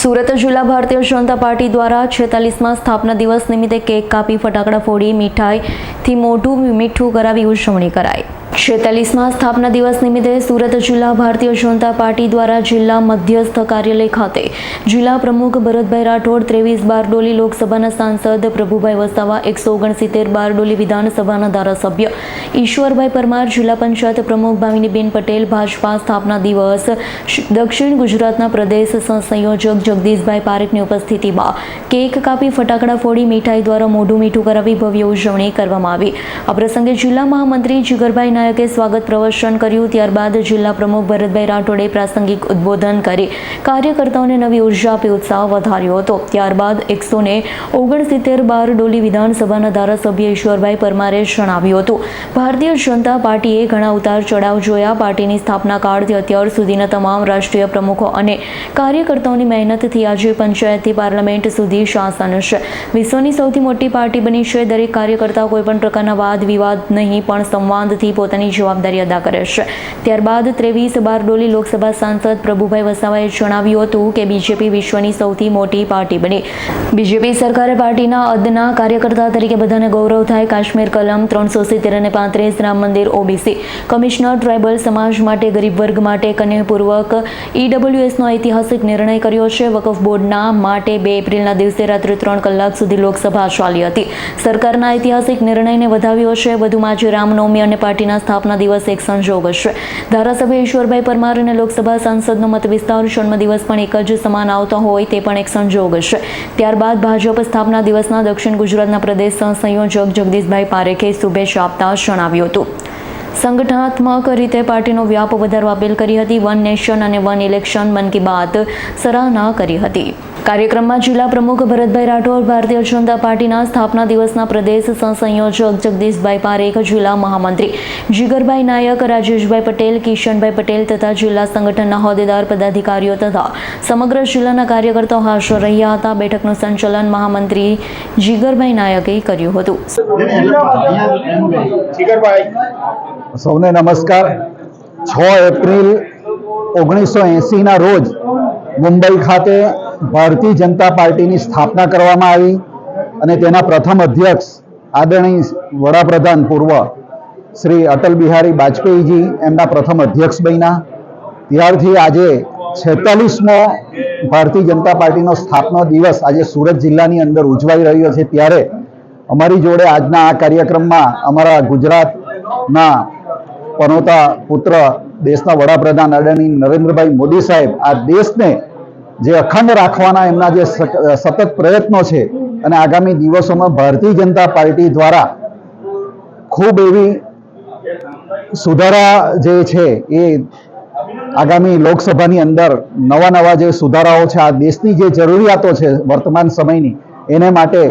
સુરત જિલ્લા ભારતીય જનતા પાર્ટી દ્વારા છેતાલીસમાં સ્થાપના દિવસ નિમિત્તે કેક કાપી ફટાકડા ફોડી મીઠાઈથી મોઢું મીઠું કરાવી ઉજવણી કરાઈ. છેતાલીસમાં સ્થાપના દિવસ નિમિત્તે સુરત જિલ્લા ભારતીય જનતા પાર્ટી દ્વારા જિલ્લા મધ્યસ્થ કાર્યાલય ખાતે જિલ્લા પ્રમુખ ભરતભાઈ રાઠોડ, ત્રેવીસ બારડોલી લોકસભાના સાંસદ પ્રભુભાઈ વસાવા, એકસો ઓગણસિત્તેર બારડોલી વિધાનસભાના ધારાસભ્ય ઈશ્વરભાઈ પરમાર, જિલ્લા પંચાયત પ્રમુખ ભાવિનીબેન પટેલ, ભાજપા સ્થાપના દિવસ દક્ષિણ ગુજરાતના પ્રદેશ સંયોજક જગદીશભાઈ પારેખની ઉપસ્થિતિમાં કેક કાપી ફટાકડા ફોડી મીઠાઈ દ્વારા મોઢું મીઠું કરાવી ભવ્ય ઉજવણી કરવામાં આવી. આ પ્રસંગે જિલ્લા મહામંત્રી જીગરભાઈ નાયકે સ્વાગત પ્રવચન કર્યું, ત્યારબાદ જિલ્લા પ્રમુખ ભરતભાઈ રાઠોડે પ્રાસંગિક ઉદ્બોધન કરી. કાર્યકર્તાઓને નવી ઊર્જા આપી ઉત્સાહ વધાર્યો હતો. ત્યારબાદ એકસો ને ઓગણસિત્તેર બાર ડોલી વિધાનસભાના ધારાસભ્ય ઈશ્વરભાઈ પરમારે જણાવ્યું હતું. ભારતીય જનતા પાર્ટીએ ઘણા ઉતાર ચઢાવ જોયા. પાર્ટીની સ્થાપના કાળથી અત્યાર સુધીના તમામ રાષ્ટ્રીય પ્રમુખો અને કાર્યકર્તાઓની મહેનતથી આજે પંચાયતથી પાર્લામેન્ટ સુધી શાસન છે. વિશ્વની સૌથી મોટી પાર્ટી બની છે. દરેક કાર્યકર્તા કોઈપણ પ્રકારના વાદ વિવાદ નહીં, પણ સંવાદથી પોતાની જવાબદારી અદા કરે છે. ત્યારબાદ ત્રેવીસ બારડોલી લોકસભા સાંસદ પ્રભુભાઈ વસાવાએ જણાવ્યું હતું કે બીજેપી વિશ્વની સૌથી મોટી પાર્ટી બની. બીજેપી સરકારે પાર્ટીના અદના કાર્યકર્તા તરીકે બધાને ગૌરવ થાય કાશ્મીર કલમ ત્રણસો સિત્તેર અને પાંત્રીસ રામ મંદિર ઓબીસી. કમિશનર ટ્રાઇબલ સમાજ માટે, ગરીબ વર્ગ માટે, કન્યાપૂર્વક ઈડબ્લ્યુએસનો ઐતિહાસિક નિર્ણય કર્યો છે. વકફ બોર્ડના માટે બે એપ્રિલના દિવસે રાત્રે ત્રણ કલાક સુધી લોકસભા ચાલી હતી. સરકારના ઐતિહાસિક નિર્ણયને વધાવ્યો છે. વધુમાં આજે રામનવમી અને પાર્ટીના સ્થાપના દિવસ એક સંજોગ હશે. ધારાસભ્ય ઈશ્વરભાઈ પરમાર અને લોકસભા સાંસદનો મત વિસ્તાર જન્મદિવસ પણ એક જ સમાન આવતો હોય તે પણ એક સંજોગ હશે. ત્યારબાદ ભાજપ સ્થાપના દિવસના દક્ષિણ ગુજરાતના પ્રદેશ સંયોજક જગદીશભાઈ પારેખે શુભેચ્છા આપતા જણાવ્યું હતું. સંગઠનાત્મક રીતે પાર્ટીનો વ્યાપ વધારવા અપીલ કરી હતી. વન નેશન અને વન ઇલેક્શન મન કી બાત સરાહના કરી હતી. કાર્યક્રમમાં જિલ્લા પ્રમુખ ભરતભાઈ રાઠોડ, ભારતીય જનતા પાર્ટીના સ્થાપના દિવસના પ્રદેશ સંયોજક જગદીશભાઈ પારેખ, જિલ્લા મહામંત્રી જીગરભાઈ નાયક, રાજેશભાઈ પટેલ, કિશનભાઈ પટેલ તથા જિલ્લા સંગઠનના હોદ્દેદાર પદાધિકારીઓ તથા સમગ્ર જિલ્લાના કાર્યકર્તાઓ હાજર રહ્યા હતા. બેઠકનું સંચાલન મહામંત્રી જીગરભાઈ નાયકે કર્યું હતું. સૌને નમસ્કાર. છ એપ્રિલ ઓગણીસો એંસીના રોજ મુંબઈ ખાતે ભારતીય જનતા પાર્ટીની સ્થાપના કરવામાં આવી અને તેના પ્રથમ અધ્યક્ષ આદરણીય વડાપ્રધાન પૂર્વ શ્રી અટલ બિહારી વાજપેયીજી એમના પ્રથમ અધ્યક્ષ બન્યા. ત્યારથી આજે છેતાલીસમો ભારતીય જનતા પાર્ટીનો સ્થાપનો દિવસ આજે સુરત જિલ્લાની અંદર ઉજવાઈ રહ્યો છે. ત્યારે અમારી જોડે આજના આ કાર્યક્રમમાં અમારા ગુજરાતના પનોતા પુત્ર દેશના વડાપ્રધાન આદરણીય નરેન્દ્રભાઈ મોદી સાહેબ આ દેશને જે અખંડ રાખવાના એમના જે સતત પ્રયત્નો છે અને આગામી દિવસોમાં ભારતીય જનતા પાર્ટી દ્વારા ખૂબ એવી સુધારા જે છે એ આગામી લોકસભાની અંદર નવા નવા જે સુધારાઓ છે, આ દેશની જે જરૂરિયાતો છે વર્તમાન સમયની, એને માટે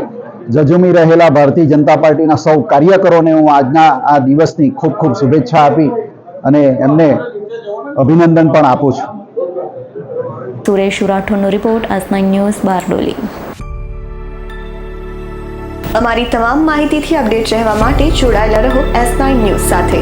જજુમી રહેલા ભારતીય જનતા પાર્ટીના સૌ કાર્યકરોને હું આજના આ દિવસની ખૂબ ખૂબ શુભેચ્છા આપી અને એમને અભિનંદન પણ આપું છું. સુરેશ રાઠોડનો રિપોર્ટ નાઇન ન્યૂઝ, બારડોલી. અમારી તમામ માહિતીથી અપડેટ રહેવા માટે જોડાયેલા રહો એસ નાઇન ન્યૂઝ સાથે.